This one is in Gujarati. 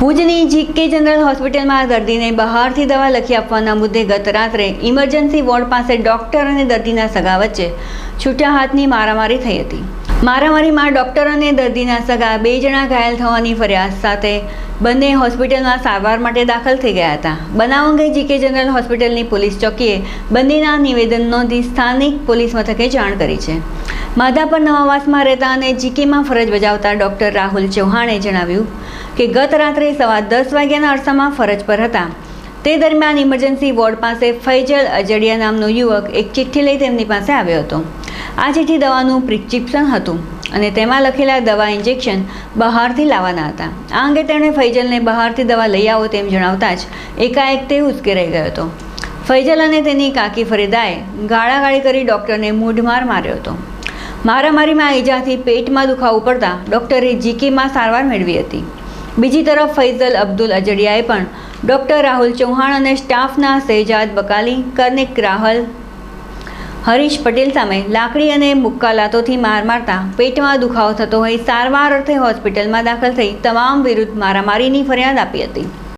ભુજની જીકે જનરલ હોસ્પિટલમાં દર્દીને બહારથી દવા લખી આપવાના મુદ્દે ગત રાત્રે ઇમરજન્સી વોર્ડ પાસે ડોક્ટર અને દર્દીના સગા વચ્ચે છૂટા હાથની મારામારી થઈ હતી. મારામારીમાં ડોક્ટર અને દર્દીના સગા બે જણા ઘાયલ થવાની ફરિયાદ સાથે બંને હોસ્પિટલમાં સારવાર માટે દાખલ થઈ ગયા હતા. બનાવ અંગે જીકે જનરલ હોસ્પિટલની પોલીસ ચોકીએ બંનેના નિવેદન નોંધી સ્થાનિક પોલીસ મથકે જાણ કરી છે. માધાપર નવાવાસમાં રહેતા અને જીકેમાં ફરજ બજાવતા ડોક્ટર રાહુલ ચૌહાણે જણાવ્યું કે ગત રાત્રે સવા દસ વાગ્યાના અરસામાં ફરજ પર હતા. તે દરમિયાન ઇમરજન્સી વોર્ડ પાસે ફૈજલ અજડિયા નામનો યુવક એક ચિઠ્ઠી લઈ તેમની પાસે આવ્યો હતો. આ ચિઠ્ઠી દવાનું પ્રિસ્ક્રિપ્શન હતું અને તેમાં લખેલા દવા ઇન્જેક્શન બહારથી લાવવાના હતા. આ અંગે તેણે ફૈજલને બહારથી દવા લઈ આવો તેમ જણાવતા જ એકાએક તે ઉશ્કેરાઈ ગયો હતો. ફૈજલ અને તેની કાકી ફરીદાએ ગાળાગાળી કરી ડૉક્ટરને મૂઢમાર માર્યો હતો. મારામારીમાં ઈજાથી પેટમાં દુખાવો પડતા ડૉક્ટરે જીકેમાં સારવાર મેળવી હતી. બીજી તરફ ફૈઝલ અબ્દુલ અજડિયાએ પણ ડૉક્ટર રાહુલ ચૌહાણ અને સ્ટાફના શહેજાદ બકાલી કર્નિક રાહલ, હરીશ પટેલ સામે લાકડી અને મુક્કા લાતોથી માર મારતા પેટમાં દુખાવો થતો હોય સારવાર અર્થે હોસ્પિટલમાં દાખલ થઈ તમામ વિરુદ્ધ મારામારીની ફરિયાદ આપી હતી.